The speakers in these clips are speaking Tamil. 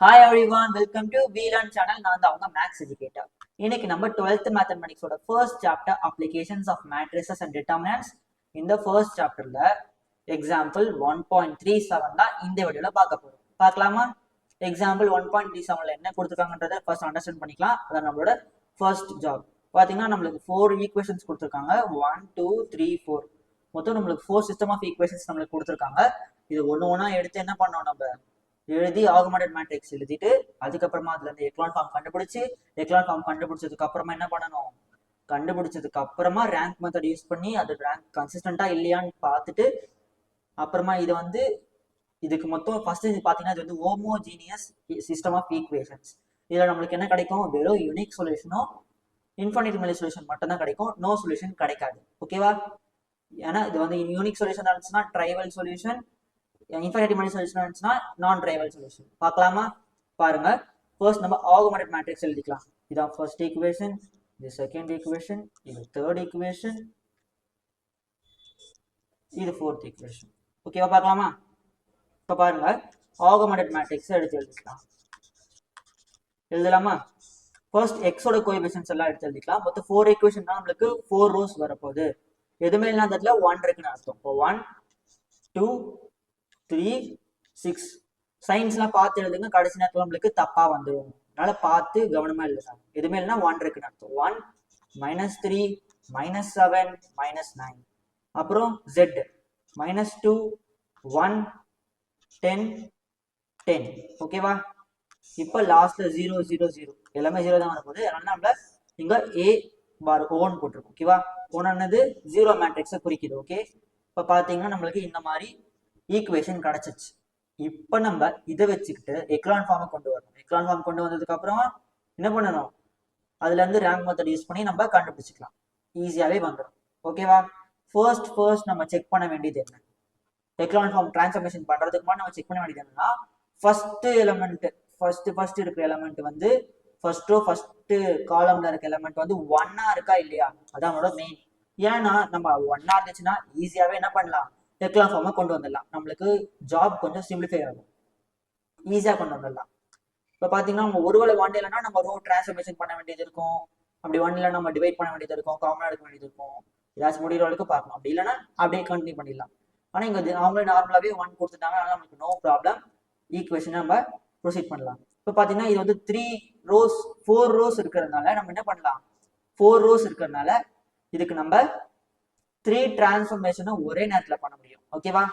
ஹாய் எவ்ரிவான் வெல்கம் டு வீலன் சேனல் நான் தான் அவங்க மேக்ஸ் எஜுகேட்டர் இன்னைக்கு நம்ம twelfth மேத்தமெட்டிக்ஸோட first chapter applications of matrices and determinants இந்த ஃபர்ஸ்ட் சாப்டர்ல example one point three seven தான் இந்த வீடியோல பார்க்க போறோம். பார்க்கலாமா? எக்ஸாம்பிள் ஒன் பாயிண்ட் த்ரீ செவன்ல என்ன கொடுத்துருக்காங்கன்றத ஃபர்ஸ்ட் அண்டர்ஸ்டாண்ட் பண்ணிக்கலாம். அதான் நம்மளோட ஃபர்ஸ்ட் ஜாப் பாத்தீங்கன்னா நம்மளுக்கு ஃபோர் ஈக்குவேஷன்ஸ் கொடுத்துருக்காங்க. ஒன் டூ த்ரீ ஃபோர் மொத்தம் நம்மளுக்கு ஃபோர் சிஸ்டம் ஆஃப் ஈக்குவேஷன்ஸ் நம்மளுக்கு கொடுத்துருக்காங்க. இது ஒன்று ஒன்றா எடுத்து என்ன பண்ணோம் நம்ம? எழுதி ஆகுமெண்டட் மேட்ரிக்ஸ் எழுதிட்டு அதுக்கப்புறமா அதுல இருந்து எக்லான் ஃபார்ம் கண்டுபிடிச்சு எக்லான் ஃபார்ம் கண்டுபிடிச்சதுக்கு அப்புறமா என்ன பண்ணணும்? கண்டுபிடிச்சதுக்கு அப்புறமா ரேங்க் மெத்தட் யூஸ் பண்ணி அது ரேங்க் கன்சிஸ்டண்டா இல்லையான்னு பார்த்துட்டு அப்புறமா இதை வந்து இதுக்கு மொத்தம் ஃபர்ஸ்ட் இது பார்த்தீங்கன்னா இது வந்து ஹோமோஜீனியஸ் சிஸ்டம் ஆஃப் ஈக்குவேஷன்ஸ் இதில் நம்மளுக்கு என்ன கிடைக்கும்? வெறும் யூனிக் சொல்யூஷனும் இன்ஃபைனிட் மெலி சொல்யூஷன் மட்டும் தான் கிடைக்கும். நோ சொல்யூஷன் கிடைக்காது. ஓகேவா ஏன்னா இது வந்து யூனிக் சொல்யூஷன் இருந்துச்சுன்னா trivial solution infinity many solution இருந்துச்சுன்னா நான் ட்ரைவல் சொல்யூஷன் பார்க்கலாமா? பாருங்க. ஃபர்ஸ்ட் நம்ம ஆகுமெண்டட் மேட்ரிக்ஸ் எழுதிக்கலாம். இதான் ஃபர்ஸ்ட் ஈக்குவேஷன் இது செகண்ட் ஈக்குவேஷன் இது தேர்ட் ஈக்குவேஷன் இது ஃபோர்த் ஈக்குவேஷன் ஓகேவா பார்க்கலாமா? இப்போ பாருங்க. ஆகுமெண்டட் மேட்ரிக்ஸ் எடுத்து எழுதிக்கலாம். எழுதலாமா? ஃபர்ஸ்ட் எக்ஸோட கோஎபிஷன்ஸ் எல்லாம் எடுத்து எழுதிக்கலாம். மொத்தம் ஃபோர் ஈக்குவேஷன் தான் நம்மளுக்கு ஃபோர் ரோஸ் வரப்போகுது. எதுவுமே இல்லாத இடத்துல ஒன் இருக்குன்னு அர்த்தம். இப்போ ஒன் டூ த்ரீ சிக்ஸ் சயின்ஸ்லாம் பார்த்து எழுதுங்க. கடைசி நேரத்தில் நம்மளுக்கு தப்பாக வந்துடும் அதனால பார்த்து கவனமாக எழுதுறாங்க எதுவுமே இல்லைன்னா ஒன் இருக்குன்னு அர்த்தம். One minus three minus seven minus nine அப்புறம் Z minus two one ten ten ஓகேவா இப்போ லாஸ்ட்ல ஜீரோ ஜீரோ ஜீரோ எல்லாமே ஜீரோ தான் வரப்போகுது. அதனால நம்ம இங்க ஏ பார் ஓன் போட்டிருக்கோம். ஓகேவா ஓனது ஜீரோ மேட்ரிக்ஸை குறிக்குது. ஓகே இப்போ பார்த்தீங்கன்னா நம்மளுக்கு இந்த மாதிரி ஈக்குவேஷன் கிடைச்சிச்சு. இப்போ நம்ம இதை வச்சுக்கிட்டு எக்லான் ஃபார்மை கொண்டு வரணும். எக்லான் ஃபார்ம் கொண்டு வந்ததுக்கு அப்புறம் என்ன பண்ணணும்? அதுல இருந்து ரேங்க் மெத்தட் யூஸ் பண்ணி நம்ம கண்டுபிடிச்சிக்கலாம். ஈஸியாவே வந்துடும் ஓகேவா ஃபர்ஸ்ட் ஃபர்ஸ்ட் நம்ம செக் பண்ண வேண்டியது என்ன? எக்லான் ஃபார்ம் டிரான்ஸ்ஃபர்மேஷன் பண்றதுக்கு முன்னாடி நம்ம செக் பண்ண வேண்டியது என்னன்னா ஃபர்ஸ்ட் எலமெண்ட் ஃபர்ஸ்ட் ஃபர்ஸ்ட் இருக்கிற எலமெண்ட் வந்து ஃபர்ஸ்டோ ஃபர்ஸ்ட் காலம்ல இருக்க எலமெண்ட் வந்து ஒன்னா இருக்கா இல்லையா? அதான் மெயின் ஏன்னா நம்ம ஒன்னா இருந்துச்சுன்னா ஈஸியாவே என்ன பண்ணலாம்? டெக்லாம் ஃபார்மாக கொண்டு வந்துடலாம். நம்மளுக்கு ஜாப் கொஞ்சம் சிம்பிளிஃபை ஆகும். ஈஸியாக கொண்டு வந்துடலாம். இப்போ பார்த்தீங்கன்னா நம்ம ஒருவேளை ஒன் இல்லைன்னா நம்ம ரோ டிரான்ஸ்ஃபர்மேஷன் பண்ண வேண்டியது இருக்கும். அப்படி ஒன் நம்ம டிவைட் பண்ண வேண்டியது இருக்கும். காமனாக எடுக்க வேண்டியது இருக்கும். ஏதாச்சும் முடிகிற வரைக்கும் பார்க்கணும் அப்படி இல்லைன்னா அப்படியே கண்டினியூ பண்ணிடலாம். ஆனால் இங்கே அவங்களே நார்மலாகவே ஒன் கொடுத்துட்டாங்க. அதனால் நமக்கு நோ ப்ராப்ளம் ஈக்குவேஷன் நம்ம ப்ரொசீட் பண்ணலாம். இப்போ பார்த்தீங்கன்னா இது வந்து த்ரீ ரோஸ் ஃபோர் ரோஸ் இருக்கிறதுனால நம்ம என்ன பண்ணலாம்? ஃபோர் ரோஸ் இருக்கிறதுனால இதுக்கு நம்ம த்ரீ டிரான்ஸ்ஃபர்மேஷனும் ஒரே நேரத்தில் பண்ண முடியும். ஓகேவா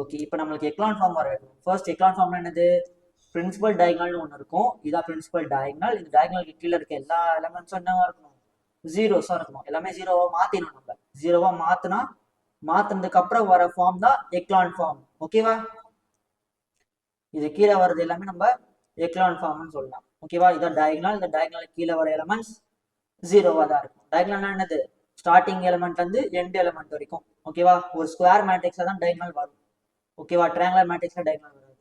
ஓகே இப்போ நம்மளுக்கு எக்லான் ஃபார்ம் வர ஃபர்ஸ்ட் எக்லான் ஃபார்ம்னா என்னது? பிரின்சிபல் டயக்னல்னு ஒன்று இருக்கும். இதான் பிரின்சிபல் டயக்னல் இந்த டயக்னலுக்கு கீழே இருக்க எல்லா எலமெண்ட்ஸும் என்னவா இருக்கணும்? ஜீரோஸாக இருக்கணும். எல்லாமே ஜீரோவா மாற்றிடணும் நம்ம. ஜீரோவா மாற்றினா மாற்றினதுக்கு அப்புறம் வர ஃபார்ம் தான் எக்லான் ஃபார்ம் ஓகேவா இது கீழே வர்றது எல்லாமே நம்ம எக்லான் ஃபார்ம்னு சொல்லலாம். ஓகேவா இதான் டயக்னல் இந்த டயக்னல் கீழே வர எலமெண்ட்ஸ் ஜீரோவா தான் இருக்கும். டயக்னல்னா என்னது? ஸ்டார்டிங் எலமெண்ட் வந்து எண்ட் எலமெண்ட் வரைக்கும். ஓகேவா ஒரு ஸ்கொயர் மேட்ரிக்ஸ்ல தான் டயக்னல் வரும். ஓகேவா ட்ரையாங்குலர் மேட்ரிக்ஸ்ல டயக்னல் வராது.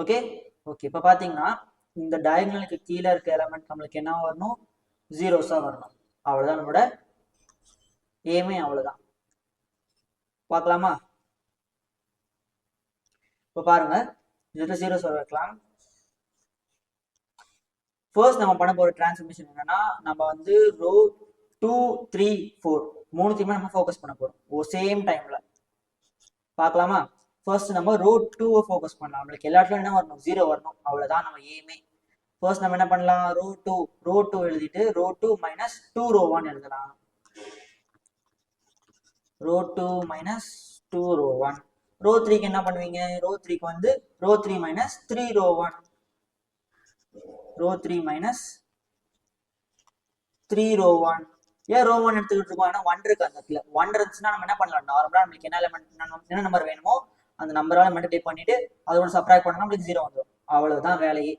ஓகே ஓகே இப்போ பார்த்தீங்கன்னா இந்த டயக்னலுக்கு கீழே இருக்க எலமெண்ட் நம்மளுக்கு என்ன வரணும்? ஜீரோஸாக வரணும். அவ்வளவுதான் நம்மளோட ஏமே அவ்வளவுதான். பார்க்கலாமா இப்போ பாருங்க. இதுல ஜீரோஸ் வர வைக்கலாம். ஃபர்ஸ்ட் நம்ம பண்ண போற டிரான்ஸ்ஃபர்மேஷன் என்னன்னா நம்ம வந்து ரோ டூ த்ரீ ஃபோர் மூணுத்தையுமே நம்ம ஃபோக்கஸ் பண்ண போகிறோம் ஓ சேம் டைம்ல பார்க்கலாமா? ஃபர்ஸ்ட் நம்ம ரோ டூவை ஃபோக்கஸ் பண்ணலாம். நம்மளுக்கு எல்லாத்துலையும் என்ன வரணும்? ஜீரோ வரணும். அவ்வளோதான் நம்ம எய்மே ஃபர்ஸ்ட் நம்ம என்ன பண்ணலாம்? ரோ டூ ரோ டூ எழுதிட்டு row two minus two row one எழுதலாம். Row two minus two row one row த்ரீக்கு என்ன பண்ணுவீங்க? ரோ த்ரீக்கு வந்து row three minus three row one row three minus three row one ஏன் ரோ ஒன் எடுத்துக்கிட்டு இருக்கோம் ஏன்னா ஒன் இருக்கு அந்த இடத்துல. ஒன் இருந்துச்சுன்னா நம்ம என்ன பண்ணலாம்? நார்மலா நம்மளுக்கு என்ன எலமெண்ட் என்ன நம்பர் வேணுமோ அந்த நம்பரால மல்டிப்ளை பண்ணிட்டு அதோட சப்ராக்ட் பண்ணா நம்மளுக்கு ஜீரோ வந்துடும் அவ்வளவுதான் வேலையே.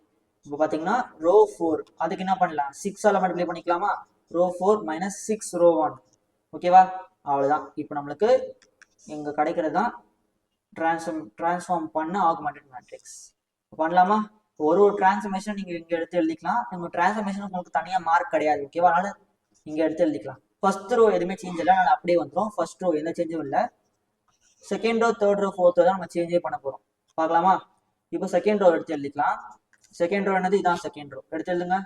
இப்போ பாத்தீங்கன்னா ரோ ஃபோர் அதுக்கு என்ன பண்ணலாம்? சிக்ஸால மல்டிப்ளை பண்ணிக்கலாமா? Row four minus six row one ஓகேவா அவ்வளவுதான். இப்போ நம்மளுக்கு இங்க கிடைக்கிறது தான் டிரான்ஸ்ஃபார்ம் டிரான்ஸ்ஃபார்ம் பண்ண ஆகுமெண்டட் மேட்ரிக்ஸ் பண்ணலாமா? ஒரு ஒரு டிரான்ஸ்ஃபர்மேஷன் நீங்க இங்க எடுத்து எழுதிக்கலாம். உங்க டிரான்ஸ்ஃபர்மேஷன் உங்களுக்கு தனியா மார்க் கிடையாது. ஓகேவா அதனால இங்க எடுத்து எழுதிக்கலாம். ஃபர்ஸ்ட் ரோ எதுவுமே சேஞ்ச் இல்லை. நான் அப்படியே வந்துடும் ஃபர்ஸ்ட் ரோ எந்த சேஞ்சும் இல்லை. Second row third row fourth row தான் நம்ம சேஞ்சே பண்ண போறோம். பார்க்கலாமா? இப்போ செகண்ட் ரோ எடுத்து எழுதிக்கலாம். செகண்ட் ரோ என்னது? இதான் செகண்ட் ரோ எடுத்து எழுதுங்க.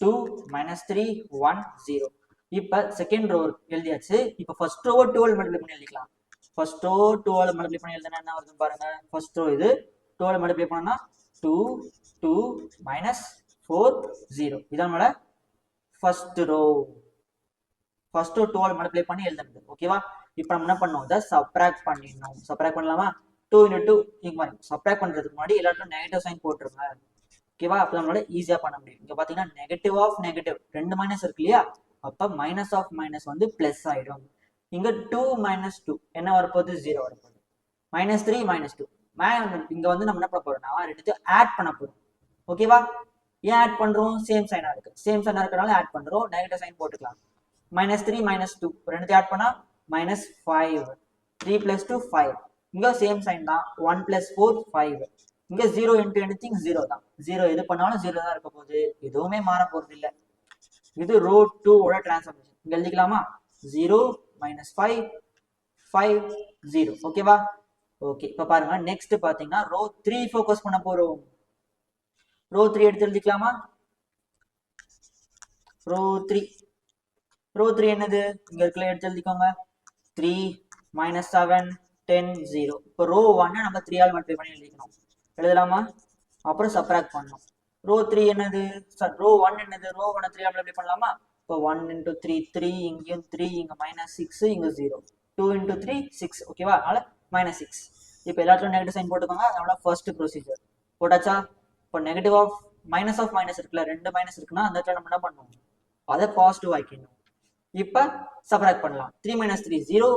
Two minus three one zero இப்போ செகண்ட் ரோ எழுதியாச்சு. இப்போ ஃபர்ஸ்ட் ரோ டுவெல் மல்டிப்ளை பண்ணி எழுதிக்கலாம். ஃபர்ஸ்ட் ரோ டுவெல் மல்டிப்ளை பண்ணி எழுதுனா என்ன வருது பாருங்க. ஃபர்ஸ்ட் ரோ இது. டுவெல் மல்டிப்ளை பண்ணா two two minus four zero இதான் நம்மளோட first row first row twelve multiply பண்ணி எழுதுறது. ஓகேவா இப்போ நம்ம என்ன பண்ணுவோம் இதை சப்ராக்ட் பண்ணிடணும். சப்ராக்ட் பண்ணலாமா? டூ இன்ட்டு டூ இங்கே மாதிரி சப்ராக்ட் பண்ணுறதுக்கு முன்னாடி எல்லாத்தையும் நெகட்டிவ் சைன் போட்டுருங்க. ஓகேவா அப்போ நம்மளால ஈஸியாக பண்ண முடியும். இங்கே பார்த்தீங்கன்னா நெகட்டிவ் ஆஃப் நெகட்டிவ் ரெண்டு மைனஸ் இருக்கு இல்லையா? அப்போ மைனஸ் ஆஃப் மைனஸ் வந்து ப்ளஸ் ஆகிடும் இங்கே டூ மைனஸ் டூ என்ன வரப்போகுது? ஜீரோ வரப்போகுது. மைனஸ் த்ரீ மைனஸ் டூ இங்கே வந்து நம்ம என்ன பண்ண போகிறோம்னா ரெண்டுத்தையும் ஆட் பண்ண போகிறோம் ஓகேவா ஏன் ஆட் பண்ணுறோம் சேம் சைனாக இருக்கு. சேம் சைனாக இருக்கிறனால ஆட் பண்ணுறோம் நெகட்டிவ் சைன் போட்டுக்கலாம். மைனஸ் த்ரீ மைனஸ் டூ ரெண்டுத்தையும் ஆட் பண்ணால் minus five three plus two five இங்கே சேம் சைன் தான். ஒன் ப்ளஸ் ஃபோர் ஃபைவ் இங்கே ஜீரோ இன்ட்டு எனிதிங் ஜீரோ தான். ஜீரோ எது பண்ணாலும் ஜீரோ தான் இருக்க போகுது. எதுவுமே மாற போகிறது இல்லை. இது ரோ டூவோட டிரான்ஸ்ஃபர்மேஷன் இங்கே எழுதிக்கலாமா? Zero minus five five zero ஓகேவா ஓகே இப்போ பாருங்க. நெக்ஸ்ட் பார்த்தீங்கன்னா ரோ த்ரீ ஃபோக்கஸ் பண்ண போகிறோம் ரோ த்ரீ எடுத்து எழுதிக்கலாமா? ரோ த்ரீ ரோ த்ரீ என்னது? இங்க இருக்கல எடுத்து எழுதிக்கோங்க. Three minus seven ten zero இப்போ ரோ ஒன்னு நம்ம த்ரீ ஆல் மல்டிப்ளை பண்ணி எழுதிக்கணும். எழுதலாமா? அப்புறம் சப்ராக்ட் பண்ணணும். ரோ த்ரீ என்னது? சார் ரோ ஒன் என்னது? ரோ ஒன்னை த்ரீ ஆல் மல்டிப்ளை பண்ணலாமா? இப்போ ஒன் இன்டூ த்ரீ த்ரீ இங்கேயும் த்ரீ இங்கே மைனஸ் சிக்ஸ் இங்கே zero two into three six ஓகேவா அதனால மைனஸ் சிக்ஸ் இப்போ எல்லாத்துலையும் நெகட்டிவ் சைன் போட்டுக்கோங்க. அதனால ஃபர்ஸ்ட் ப்ரொசீஜர் போட்டாச்சா? இப்போ negative of minus of minus இருக்குல்ல ரெண்டு மைனஸ் இருக்குன்னா அந்த இடத்துல நம்ம என்ன பண்ணுவோம் அதை பாசிட்டிவ் ஆக்கிடணும். இப்போ சப்ராக்ட் பண்ணலாம். Three minus three zero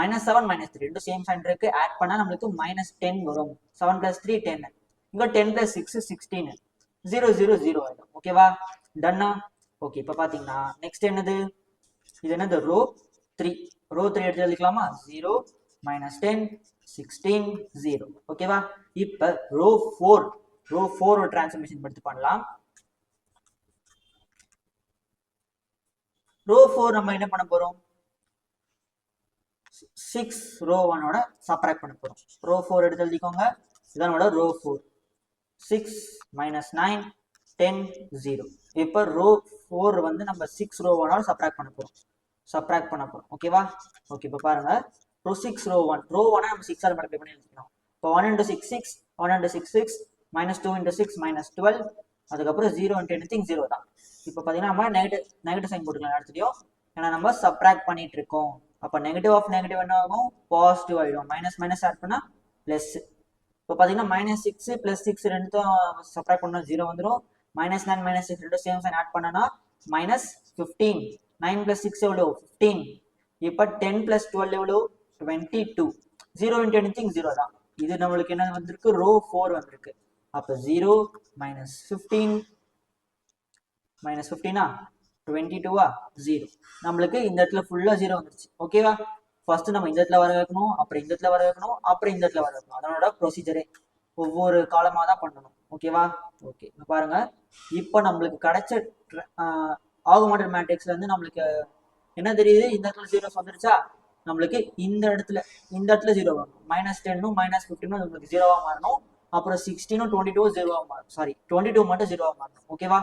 minus seven minus three ரெண்டும் சேம் சைன் இருக்கு. ஆட் பண்ணால் நம்மளுக்கு மைனஸ் டென் வரும். செவன் பிளஸ் த்ரீ டென் இங்கே ten plus six sixteen zero zero zero ஆயிடும். ஓகேவா டன்னா ஓகே இப்போ பார்த்தீங்கன்னா நெக்ஸ்ட் என்னது? இது என்னது? ரோ த்ரீ ரோ த்ரீ எடுத்து எழுதிக்கலாமா? Zero minus ten sixteen zero ஓகேவா இப்போ ரோ ஃபோர் ரோ ஃபோர் ஒரு டிரான்ஸ்ஃபர்மேஷன் எடுத்து பண்ணலாம். ரோ ஃபோர் நம்ம என்ன பண்ண போறோம்? சிக்ஸ் ரோ ஒனோட சப்ராக்ட் பண்ண போறோம். ரோ ஃபோர் எடுத்து எழுதிக்கோங்க. இதனோட row four six minus nine ten zero இப்போ ரோ ஃபோர் வந்து நம்ம சிக்ஸ் ரோ ஒனோட சப்ராக்ட் பண்ண போறோம். சப்ராக்ட் பண்ண போறோம். ஓகேவா ஓகே இப்போ பாருங்க. Row six row one row ஒன்னா நம்ம சிக்ஸ் ஆல் மல்டிப்ளை பண்ணி எழுதிக்கணும் இப்போ one into six six one into six six minus two into six minus twelve அதுக்கப்புறம் ஜீரோ இன்ட்டு எனிதிங் ஜீரோ தான். இப்போ பார்த்தீங்கன்னா நம்ம நெகட்டிவ் நெகட்டிவ் சைன் போட்டுக்கலாம். அடுத்ததையும் ஏன்னா நம்ம சப்ராக்ட் பண்ணிட்டு இருக்கோம். அப்போ நெகட்டிவ் ஆஃப் நெகட்டிவ் என்ன ஆகும்? பாசிட்டிவ் ஆகிடும் மைனஸ் மைனஸ் ஆட் பண்ணால் ப்ளஸ் இப்போ பார்த்தீங்கன்னா மைனஸ் சிக்ஸ் ப்ளஸ் சிக்ஸ் ரெண்டுத்தும் சப்ராக்ட் பண்ணால் ஜீரோ வந்துடும் மைனஸ் நைன் மைனஸ் சிக்ஸ் ரெண்டும் சேம் சைன் ஆட் பண்ணனா minus fifteen nine plus six எவ்வளோ ஃபிஃப்டீன் இப்போ டென் ப்ளஸ் டுவெல் எவ்வளோ twenty two zero into anything zero தான். இது நம்மளுக்கு என்ன வந்திருக்கு? ரோ ஃபோர் வந்திருக்கு. அப்போ ஜீரோ மைனஸ் ஃபிஃப்டீன் மைனஸ் ஃபிஃப்டீனா டுவெண்ட்டி டூவா ஜீரோ நம்மளுக்கு இந்த இடத்துல ஃபுல்லாக ஜீரோ வந்துருச்சு. ஓகேவா ஃபர்ஸ்ட் நம்ம இந்த இடத்துல வர வைக்கணும் அப்புறம் இந்த இடத்துல வர வைக்கணும் அப்புறம் இந்த இடத்துல வர வைக்கணும். அதனோட ப்ரொசீஜரே ஒவ்வொரு காலமாக தான் பண்ணணும். ஓகேவா ஓகே இப்போ பாருங்க. இப்போ நம்மளுக்கு கிடைச்ச ஆகுமாட்டட் மேட்ரிக்ஸ்ல இருந்து நம்மளுக்கு என்ன தெரியுது? இந்த இடத்துல ஜீரோஸ் வந்துருச்சா? நம்மளுக்கு இந்த இடத்துல இந்த இடத்துல ஜீரோ வரணும் மைனஸ் டென்னும் மைனஸ் ஃபிஃப்டினும் நம்மளுக்கு ஜீரோவாக மாறணும். அப்புறம் சிக்ஸ்டீனும் டுவெண்ட்டி டூ ஜீரோவாக மாறும். சாரி டுவெண்ட்டி டூ மட்டும் ஜீரோவாக மாறும். ஓகேவா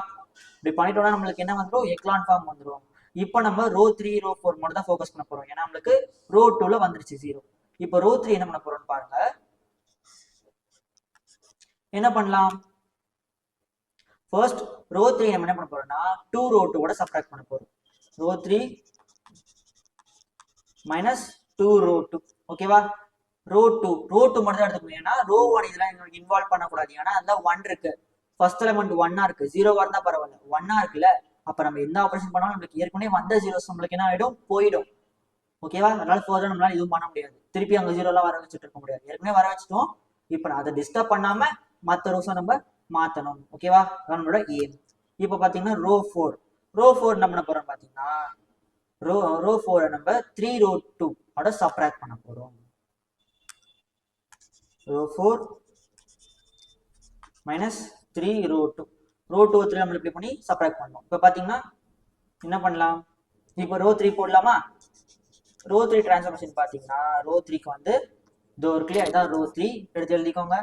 இப்படி பண்ணிட்டோம்னா நம்மளுக்கு என்ன வந்துடும் எக்லான் ஃபார்ம் வந்துடும் இப்போ நம்ம ரோ த்ரீ ரோ ஃபோர் மட்டும் தான் ஃபோக்கஸ் பண்ண போறோம். ஏன்னா நம்மளுக்கு ரோ டூல வந்துருச்சு ஜீரோ இப்போ ரோ த்ரீ என்ன பண்ண போறோம்னு பாருங்க. என்ன பண்ணலாம்? ஃபர்ஸ்ட் ரோ த்ரீ நம்ம என்ன பண்ண போறோம்னா டூ ரோ டூவோட சப்ராக்ட் பண்ண போறோம். Row three minus two row two ஓகேவா ரோ டூ ரோ டூ மட்டும் தான் எடுத்துக்கணும். ஏன்னா ரோ ஒன் இதெல்லாம் எங்களுக்கு இன்வால்வ் பண்ணக்கூடாது. ஏன்னா அந்த ஒன் இருக்கு. ஃபர்ஸ்ட் எலமெண்ட் ஒன்னா இருக்கு. ஜீரோவா இருந்தா பரவாயில்ல. ஒன்னா இருக்குல்ல. அப்ப நம்ம எந்த ஆபரேஷன் பண்ணாலும் நம்மளுக்கு ஏற்கனவே வந்த ஜீரோஸ் நம்மளுக்கு என்ன ஆயிடும்? போயிடும். ஓகேவா அதனால ஃபர்தர் நம்மளால எதுவும் பண்ண முடியாது. திருப்பி அங்க ஜீரோ எல்லாம் வர வச்சுட்டு இருக்க முடியாது. ஏற்கனவே வர வச்சுட்டோம். இப்போ அதை டிஸ்டர்ப் பண்ணாம மற்ற ரோஸை நம்ம மாத்தணும். ஓகேவா நம்மளோட ஏம் இப்போ பாத்தீங்கன்னா ரோ ஃபோர் ரோ ஃபோர் என்ன பண்ண போறோம் பாத்தீங்கன்னா ரோ ரோ ஃபோரை நம்ம த்ரீ ரோ டூ ஓட சப்ராக்ட் பண்ண போறோம். Row four minus three row two row two three multiply பண்ணி சப்ராக்ட் பண்ணோம். இப்போ பார்த்தீங்கன்னா என்ன பண்ணலாம்? இப்போ ரோ த்ரீ போடலாமா? ரோ த்ரீ டிரான்ஸ்ஃபர்மேஷன் பார்த்தீங்கன்னா ரோ த்ரீக்கு வந்து இதோ ஒரு கிளியர் இதான் ரோ த்ரீ எடுத்து எழுதிக்கோங்க.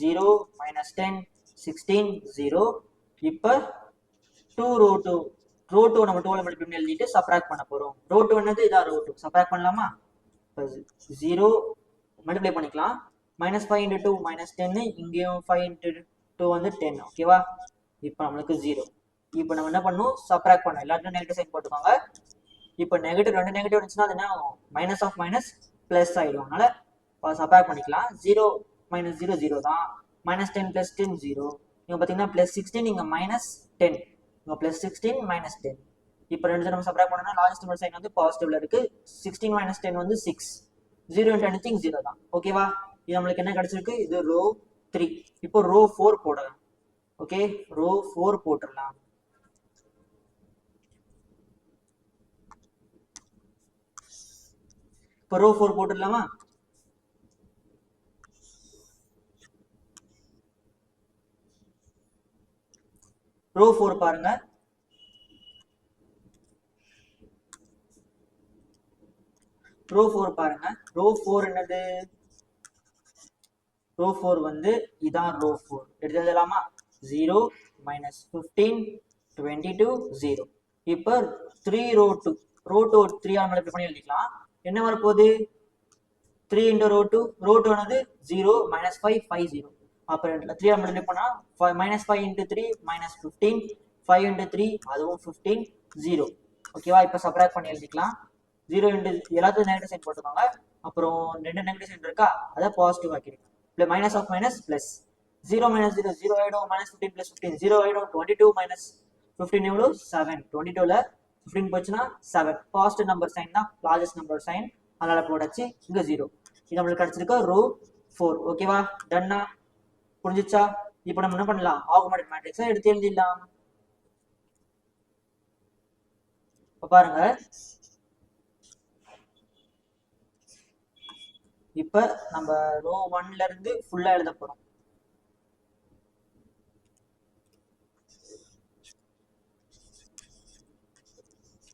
Zero minus ten sixteen zero இப்போ two row two row two நம்ம டூவில் மல்டிப்ளை பண்ணி எழுதிட்டு சப்ராக்ட் பண்ண போகிறோம் ரோ டூ என்னது? இதான் ரோ டூ சப்ராக்ட் பண்ணலாமா? இப்போ ஜீரோ மல்டிப்ளை பண்ணிக்கலாம். Minus five into two minus டென்னு இங்கேயும் ஃபைவ் இன்ட்டு டூ வந்து டென் ஓகேவா இப்போ நம்மளுக்கு ஜீரோ இப்போ நம்ம என்ன பண்ணணும்? சப்ராக்ட் பண்ணோம் எல்லாத்தையும் நெகட்டிவ் சைன் போட்டுக்கோங்க. இப்போ நெகட்டிவ் ரெண்டு நெகட்டிவ் இருந்துச்சுன்னா அது என்ன ஆகும்? மைனஸ் ஆஃப் மைனஸ் ப்ளஸ் ஆகிடும் அதனால சப்ராக்ட் பண்ணிக்கலாம். ஜீரோ மைனஸ் ஜீரோ ஜீரோ தான். Minus ten plus ten zero இங்கே பார்த்தீங்கன்னா ப்ளஸ் சிக்ஸ்டீன் இங்கே மைனஸ் டென் இங்கே ப்ளஸ் சிக்ஸ்டீன் மைனஸ் டென் இப்போ ரெண்டு நம்ம சப்ராக்ட் பண்ணோம்னா லார்ஜஸ்ட் நம்பர் சைன் வந்து பாசிட்டிவ்ல இருக்கு. சிக்ஸ்டீன் மைனஸ் டென் வந்து six zero into anything zero தான். ஓகேவா இது நம்மளுக்கு என்ன கிடைச்சிருக்கு? இது ரோ த்ரீ இப்போ ரோ ஃபோர் போடலாம். ஓகே ரோ ஃபோர் போட்டுடலாம். இப்போ ரோ ஃபோர் போட்டுடலாமா? ரோ ஃபோர் பாருங்க. ரோ ஃபோர் பாருங்க. ரோ ஃபோர் என்னது? ரோ ஃபோர் வந்து இதான் ரோ ஃபோர் எடுத்து எழுதலாமா zero minus fifteen twenty two zero இப்போ three row two row two three all multiply பண்ணி எழுதிக்கலாம். என்ன வரப்போகுது? Three into row two row two ஆனது zero minus five five zero அப்புறம் த்ரீ ஆல் மல்டிப்ளை பண்ணால் minus five into three minus fifteen five into three அதுவும் ஃபிஃப்டீன் ஜீரோ ஓகேவா இப்போ சப்ராக்ட் பண்ணி எழுதிக்கலாம். ஜீரோ இன்ட்டு எல்லாத்தையும் நெகட்டிவ் சைன் போட்டுக்கோங்க அப்புறம் ரெண்டு நெகட்டிவ் சைன் இருக்கா? அதை பாசிட்டிவ் ஆக்கிடுங்க. இல்லை minus of minus plus zero minus zero zero ஆயிடும் minus fifteen plus fifteen zero ஆயிடும் டுவெண்ட்டி டூ மைனஸ் ஃபிஃப்டின் எவ்வளோ செவன் டுவெண்ட்டி டூல ஃபிஃப்டீன் போச்சுன்னா செவன் ஃபாஸ்ட் நம்பர் சைன் தான் லார்ஜஸ்ட் நம்பர் சைன் அதனால போடாச்சு இங்கே ஜீரோ இது நம்மளுக்கு கிடச்சிருக்கு ரூ ஃபோர் ஓகேவா டன்னா புரிஞ்சிச்சா? இப்போ நம்ம என்ன பண்ணலாம்? ஆகுமெண்டட் மேட்ரிக்ஸை எடுத்து எழுதிடலாம். இப்போ பாருங்க. இப்ப நம்ம ரோ ஒன்ல இருந்து ஃபுல்லா எழுத போறோம்.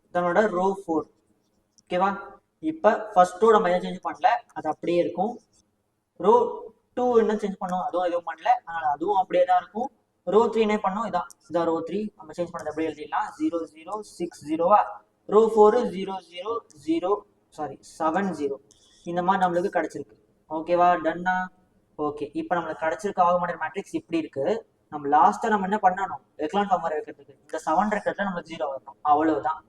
இதனோட ரோ ஃபோர் ஓகேவா இப்ப ஃபர்ஸ்ட் ரோ நம்ம எதுவும் சேஞ்ச் பண்ணல. அது அப்படியே இருக்கும். ரோ டூ என்ன சேஞ்ச் பண்ணோம். அதுவும் எதுவும் பண்ணல. அதனால அதுவும் அப்படியே தான் இருக்கும். ரோ த்ரீ என்ன பண்ணோம். இதான். இதான் ரோ த்ரீ நம்ம சேஞ்ச் பண்ணது அப்படியே எழுதிடலாம். ஜீரோ ஜீரோ சிக்ஸ் ஜீரோவா row four zero zero zero sorry seven zero இந்த மாதிரி நம்மளுக்கு கிடைச்சிருக்கு. ஓகேவா டன்னா ஓகே இப்போ நம்மளுக்கு கிடைச்சிருக்க ஆகுமெண்டட் மேட்ரிக்ஸ் இப்படி இருக்கு. நம்ம லாஸ்ட்டாக நம்ம என்ன பண்ணணும்? எக்லான் ஃபார்ம் வர வைக்கிறதுக்கு. இந்த செவன் இருக்கிறதுல நம்மளுக்கு ஜீரோ வரணும். அவ்வளவுதான்.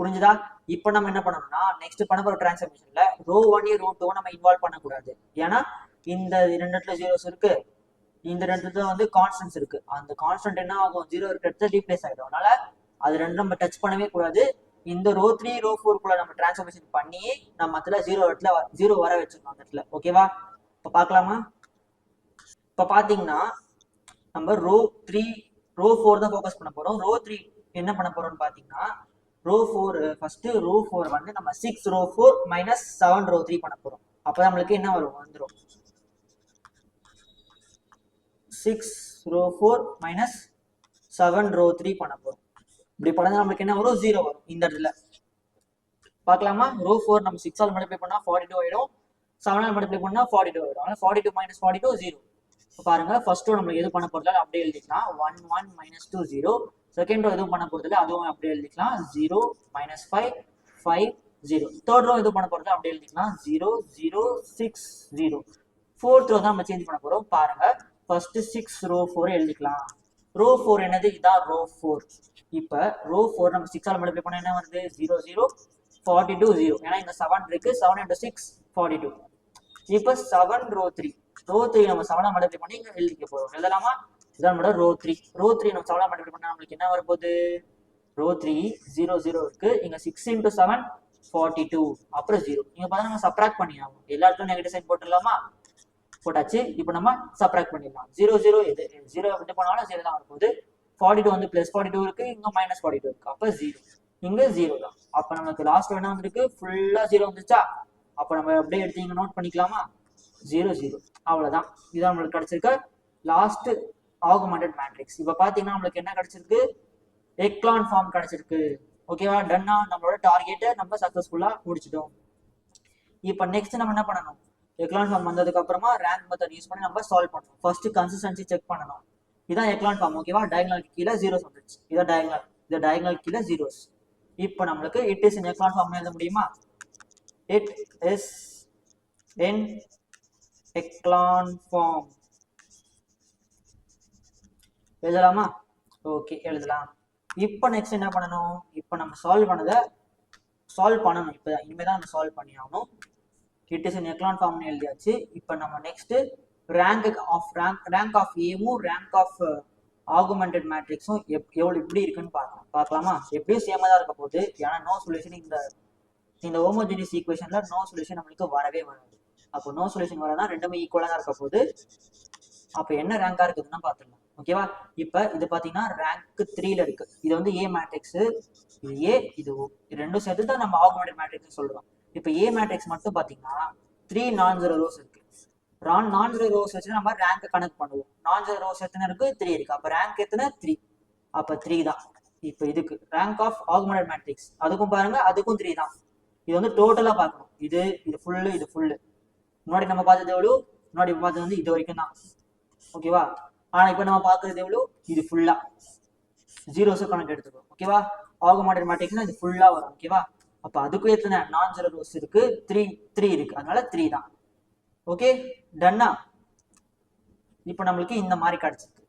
புரிஞ்சுதா? இப்போ நம்ம என்ன பண்ணணும்னா நெக்ஸ்ட் பண்ண போகிற டிரான்ஸ்ஃபர்மேஷன்ல ரோ ஒன் ரோ டூ நம்ம இன்வால்வ் பண்ணக்கூடாது. ஏன்னா இந்த ரெண்டு இடத்துல ஜீரோஸ் இருக்கு. இந்த ரெண்டு இடத்துல வந்து கான்ஸ்டன்ஸ் இருக்கு. அந்த கான்ஸ்டன்ட் என்ன ஆகும்? ஜீரோ இருக்கிறது ரீப்ளேஸ் ஆகிடும் அதனால அது ரெண்டும் நம்ம டச் பண்ணவே கூடாது. இந்த ரோ த்ரீ ரோ ஃபோர்க்குள்ள நம்ம டிரான்ஸ்ஃபர்மேஷன் பண்ணி நம்ம அதில் ஜீரோ இடத்துல ஜீரோ வர வச்சிருக்கோம் அந்த இடத்துல. ஓகேவா இப்போ பார்க்கலாமா? இப்போ பார்த்தீங்கன்னா நம்ம ரோ த்ரீ ரோ ஃபோர் தான் ஃபோக்கஸ் பண்ண போகிறோம் ரோ த்ரீ என்ன பண்ண போறோம்னு பார்த்தீங்கன்னா row four first row four வந்து நம்ம six row four minus seven row three பண்ண போகிறோம் அப்போ நம்மளுக்கு என்ன வரும்? வந்துடும் six row four minus seven row three பண்ண போகிறோம் இப்படி பண்ணா நம்மளுக்கு என்ன வரும்? ஜீரோ வரும். இந்த இடத்துல. பார்க்கலாமா? ரோ ஃபோர் நம்ம சிக்ஸ் ஆல் மல்டிப்ளை பண்ணா ஃபார்ட்டி டூ ஆயிடும். செவன் ஆல் மல்டிப்ளை பண்ணா ஃபார்ட்டி டூ ஆயிடும். அதனால forty two minus forty two zero பாருங்க ஃபர்ஸ்ட் ரோ நம்மளுக்கு எது பண்ண போறதால அப்படியே எழுதிக்கலாம். One one minus two zero second row எதுவும் பண்ண போறதில்ல அதுவும் அப்படியே எழுதிக்கலாம். Zero minus five five zero third row எதுவும் பண்ண போறது அப்படியே எழுதிக்கலாம். Zero zero six zero fourth row தான் நம்ம சேஞ்ச் பண்ண போறோம். பாருங்க ஃபர்ஸ்ட் சிக்ஸ் ரோ ஃபோர் எழுதிக்கலாம். ரோ ஃபோர் என்னது? இதான் ரோ ஃபோர் இப்போ ரோ ஃபோர் நம்ம சிக்ஸ் ஆல் மல்டிப்ளை பண்ண என்ன வருது? Zero zero forty two zero ஏன்னா இந்த செவன் இருக்கு. Seven into six forty two இப்போ seven row three row three நம்ம செவனா மல்டிப்ளை பண்ணி இங்கே எழுதிக்க போறோம். எழுதலாமா? இதான் நம்மளோட ரோ த்ரீ ரோ த்ரீ நம்ம செவனா மல்டிப்ளை பண்ணா நம்மளுக்கு என்ன வரப்போகுது? ரோ த்ரீ ஜீரோ ஜீரோ இருக்கு. இங்க six into seven forty two அப்புறம் ஜீரோ நீங்க பார்த்தா நம்ம சப்ராக்ட் பண்ணி ஆகும் எல்லா இடத்துலையும் நெகட்டிவ் சைன் போட்டுடலாமா? போட்டாச்சு. இப்போ நம்ம சப்ராக்ட் பண்ணிடலாம். ஜீரோ ஜீரோ எது? ஜீரோ என்ன போனாலும் ஜீரோ தான் வரும்போது ஃபார்ட்டி டூ வந்து பிளஸ் ஃபார்ட்டி டூ இருக்கு இங்க மைனஸ் ஃபார்ட்டி டூ இருக்கு. அப்போ ஜீரோ இங்க ஜீரோ தான். அப்போ நமக்கு லாஸ்ட் என்ன வந்திருக்கு? ஃபுல்லா ஜீரோ வந்துச்சா அப்போ நம்ம அப்படியே எடுத்து இங்க நோட் பண்ணிக்கலாமா? ஜீரோ ஜீரோ அவ்வளவுதான். இதான் நம்மளுக்கு கிடைச்சிருக்க லாஸ்ட் ஆகுமெண்டட் மேட்ரிக்ஸ் இப்போ பார்த்தீங்கன்னா நம்மளுக்கு என்ன கிடைச்சிருக்கு? எக்லான் ஃபார்ம் கிடைச்சிருக்கு. ஓகேவா டன்னா நம்மளோட டார்கெட்டை நம்ம சக்ஸஸ்ஃபுல்லா முடிச்சிட்டோம். இப்போ நெக்ஸ்ட் நம்ம என்ன பண்ணணும்? எக்லான் ஃபார்ம் வந்ததுக்கு அப்புறமா ரேங்க் மெத்தட் யூஸ் பண்ணி நம்ம சால்வ் பண்ணணும் ஃபர்ஸ்ட் கன்சிஸ்டன்சி செக் பண்ணணும். இதான் எக்லான் ஃபார்ம் ஓகேவா டயகனல் கீழே ஜீரோஸ் வந்துருச்சு. இதான் டயக்னல் இது டயக்னல் கீழே ஜீரோஸ் இப்போ நம்மளுக்கு it is in echelon form எழுத முடியுமா? It is in echelon form எழுதலாமா? ஓகே எழுதலாம். இப்போ நெக்ஸ்ட் என்ன பண்ணணும்? இப்போ நம்ம சால்வ் பண்ணதை சால்வ் பண்ணணும். இப்போ இனிமேல் தான் நம்ம சால்வ் பண்ணி ஆகணும் இட் இஸ் அன் எக்லான் ஃபார்ம்னு எழுதியாச்சு. இப்போ நம்ம next rank of rank rank of ஏமும் rank of augmented மேட்ரிக்ஸும் எப் எவ்வளோ எப்படி இருக்குன்னு பார்க்கலாம் பார்க்கலாமா? எப்படியும் சேமாக தான் இருக்க போகுது. ஏன்னா நோ சொல்யூஷன் இந்த இந்த ஹோமோஜினியஸ் ஈக்குவேஷன்ல நோ சொல்யூஷன் நம்மளுக்கு வரவே வராது. அப்போ நோ சொல்யூஷன் வரதான் ரெண்டுமே ஈக்குவலாக தான் இருக்க போகுது. அப்போ என்ன ரேங்கா இருக்குதுன்னா பார்த்துடலாம். ஓகேவா இப்போ இது பார்த்தீங்கன்னா ரேங்க் த்ரீல இருக்கு. இது வந்து ஏ மேட்ரிக்ஸ் இது ஏ இது ரெண்டும் சேர்த்து தான் நம்ம ஆகுமெண்டட் மேட்ரிக்ஸ் சொல்றோம். இப்போ ஏ மேட்ரிக்ஸ் மட்டும் பார்த்தீங்கன்னா த்ரீ நான் ஜீரோ ரோஸ் இருக்கு. ரான் நான் ஜீரோ ரோஸ் வச்சு நம்ம ரேங்க் கணக்கு பண்ணுவோம். நான் ஜீரோ ரோஸ் எத்தனை இருக்கு? த்ரீ இருக்கு. அப்போ ரேங்க் எத்தனை? த்ரீ அப்போ த்ரீ தான். இப்போ இதுக்கு ரேங்க் ஆஃப் ஆகுமெண்டட் மேட்ரிக்ஸ் அதுக்கும் பாருங்க அதுக்கும் த்ரீ தான். இது வந்து டோட்டலாக பார்க்கணும். இது இது ஃபுல்லு இது ஃபுல்லு முன்னாடி நம்ம பார்த்தது எவ்வளோ முன்னாடி பார்த்தது வந்து இது வரைக்கும் தான். ஓகேவா ஆனா இப்போ நம்ம பார்க்கறது எவ்வளோ இது ஃபுல்லாக ஜீரோஸை கணக்கு எடுத்துக்கோ ஓகேவா ஆகுமெண்டட் மேட்ரிக்ஸ்னா இது ஃபுல்லாக வரும். ஓகேவா அப்ப அதுக்கும் எத்தனை? நான் ஜீரோ ரோஸ் இருக்கு. த்ரீ த்ரீ இருக்கு. அதனால த்ரீ தான். ஓகே டன்னா இப்போ நம்மளுக்கு இந்த மாதிரி கிடைச்சிருக்கு.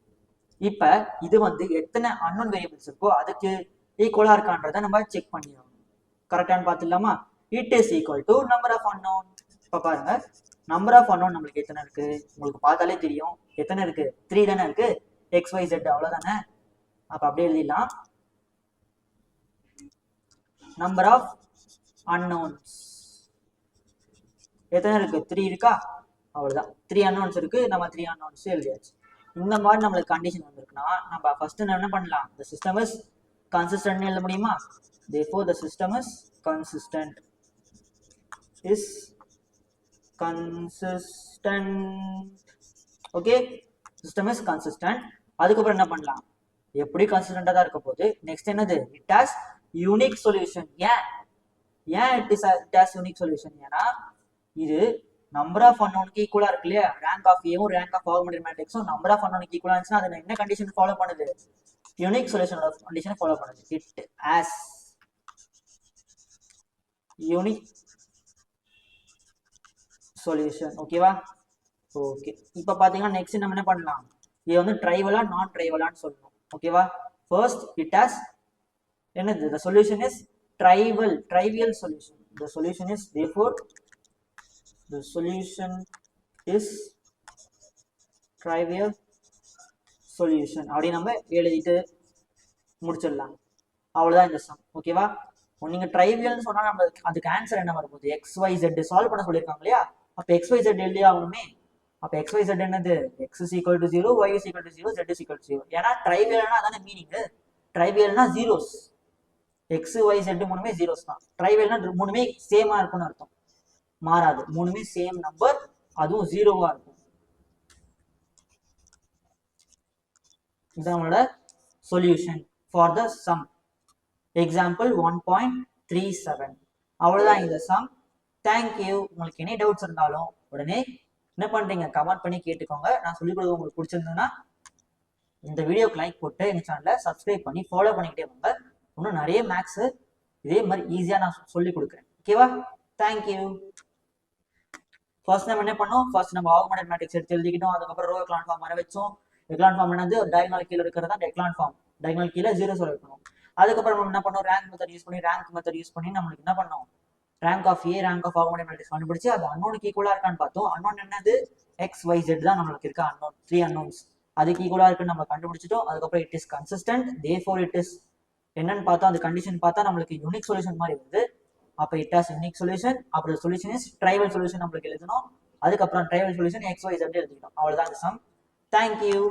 இப்ப இது வந்து எத்தனை அன்னோன் வேரியபிள்ஸ் இருக்கோ அதுக்கு ஈக்குவலா இருக்கான்றதை நம்ம செக் பண்ணிடணும். கரெக்டான கரெக்டானு பார்த்துடலாமா? It is equal to number of unknown இப்போ பாருங்க. நம்பர் ஆஃப் அன்னோன் நம்மளுக்கு எத்தனை இருக்கு? உங்களுக்கு பார்த்தாலே தெரியும். எத்தனை இருக்கு? த்ரீ தானே இருக்கு. எக்ஸ் ஒய் ஜெட் அவ்வளோதானே அப்போ அப்படியே எழுதிடலாம். நம்பர் ஆஃப் அன்னோன்ஸ் எத்தனை இருக்கு? த்ரீ இருக்கா? அவ்வளோதான் த்ரீ அன்னோன்ஸ் இருக்கு. நம்ம த்ரீ அன்னோன்ஸ் எழுதியாச்சு. இந்த மாதிரி நம்மளுக்கு கண்டிஷன் வந்திருக்குன்னா நம்ம ஃபர்ஸ்ட் என்ன பண்ணலாம். த சிஸ்டம் இஸ் கன்சிஸ்டன்ட் எழுத முடியுமா? Therefore the system is consistent is consistent okay system is consistent அதுக்கப்புறம் என்ன பண்ணலாம்? எப்படி கன்சிஸ்டண்டாக தான் இருக்க போகுது? நெக்ஸ்ட் என்னது? இட் ஹாஸ் யூனிக் சொல்யூஷன் ஏன்? ஏன் it is it has unique solution ஏன்னா இது நம்பர் ஆஃப் அன்னோனுக்கு ஈக்குவலா இருக்கு இல்லையா? ரேங்க் ஆஃப் ஏவும் ரேங்க் ஆஃப் ஆகுமெண்டட் மேட்ரிக்ஸும் நம்பர் ஆஃப் அன்னோனுக்கு ஈக்குவலா இருந்துச்சுன்னா அது என்ன கண்டிஷன் ஃபாலோ பண்ணுது? யூனிக் சொல்யூஷனோட கண்டிஷனை ஃபாலோ பண்ணுது. இட் ஆஸ் யூனிக் சொல்யூஷன் ஓகேவா ஓகே இப்போ பார்த்தீங்கன்னா நெக்ஸ்ட் நம்ம என்ன பண்ணலாம்? இது வந்து ட்ரைவலா நான் ட்ரைவலான்னு சொல்லணும் ஓகேவா ஃபர்ஸ்ட் இட் ஹாஸ் என்னது? The solution is trivial trivial solution the solution is therefore the solution is trivial solution. அப்படி நம்ம எழுதிட்டு முடிச்சிடலாம். அவ்வளவுதான் இந்த சம் ஓகேவா நீங்க ட்ரைவியல்னு சொன்னா நம்ம அதுக்கு ஆன்சர் என்ன வரப்போகுது எக்ஸ் ஒய் ஜெட் சால்வ் பண்ண சொல்லியிருக்காங்க இல்லையா? அப்ப எக்ஸ் ஒய் ஜெட் எழுதி ஆகணுமே. அப்ப எக்ஸ் ஒய் ஜெட் என்னது? X is equal to zero y is equal to zero z is equal to zero ஏன்னா ட்ரைவியல்னா அதான மீனிங் ட்ரைவியல்னா ஜீரோஸ் எக்ஸ் ஒய் செட்டு மூணுமே ஜீரோஸ் தான். ட்ரைவியல்னா மூணுமே சேமா இருக்கும்னு அர்த்தம். மாறாது. மூணுமே சேம் நம்பர் அதுவும் ஜீரோவா இருக்கும். இதுதான் நம்மளோட solution for the sum example one point three seven அவ்வளோதான் இந்த சம் தேங்க்யூ உங்களுக்கு என்ன டவுட்ஸ் இருந்தாலும் உடனே என்ன பண்ணுறீங்க கமெண்ட் பண்ணி கேட்டுக்கோங்க. நான் சொல்லிக் கொடுக்க உங்களுக்கு பிடிச்சிருந்ததுன்னா இந்த வீடியோக்கு லைக் போட்டு எங்கள் சேனலை சப்ஸ்கிரைப் பண்ணி ஃபாலோ பண்ணிக்கிட்டே வாங்க இன்னும் நிறைய மேக்ஸ் இதே மாதிரி ஈஸியாக நான் சொல்லி கொடுக்குறேன். ஓகேவா தேங்க்யூ ஃபர்ஸ்ட் நம்ம என்ன பண்ணோம்? ஃபர்ஸ்ட் நம்ம ஆகுமெண்டட் மேட்ரிக்ஸ் எடுத்து எழுதிக்கிட்டோம். அதுக்கப்புறம் ரோ எக்லான் ஃபார்ம் வர வச்சோம். எக்லான் ஃபார்ம் என்னது? டயகனல் கீழே இருக்கிறது தான் எக்லான் ஃபார்ம் டயகனல் கீழே ஜீரோ சொல்ல வைக்கணும் அதுக்கப்புறம் நம்ம என்ன பண்ணோம்? ரேங்க் மெத்தட் யூஸ் பண்ணி ரேங்க் மெத்தட் யூஸ் பண்ணி நம்மளுக்கு என்ன பண்ணோம்? Rank of A rank of augmented matrix கண்டுபிடிச்சு அது அன்னோனுக்கு ஈக்குவலா இருக்கான்னு பார்த்தோம். அன்னோன் என்னது? எக்ஸ் ஒய் ஜெட் தான் நம்மளுக்கு இருக்க? அன்னோன் த்ரீ அன்னோன்ஸ் அதுக்கு ஈக்குவலா இருக்குன்னு நம்ம கண்டுபிடிச்சிட்டோம். அதுக்கப்புறம் it is consistent therefore it is என்னன்னு பார்த்தா அந்த கண்டிஷன் பார்த்தா நம்மளுக்கு யூனிக் சொல்யூஷன் மாதிரி வருது. அப்போ இட் ஹாஸ் யூனிக் சொல்யூஷன் அப்புறம் சொல்யூஷன் இஸ் ட்ரைவல் சொல்யூஷன் நம்மளுக்கு எழுதணும். அதுக்கப்புறம் ட்ரைவல் சொல்யூஷன் எக்ஸ் ஒய் எழுதிக்கணும் அவ்வளோதான் இந்த சம் தேங்க்யூ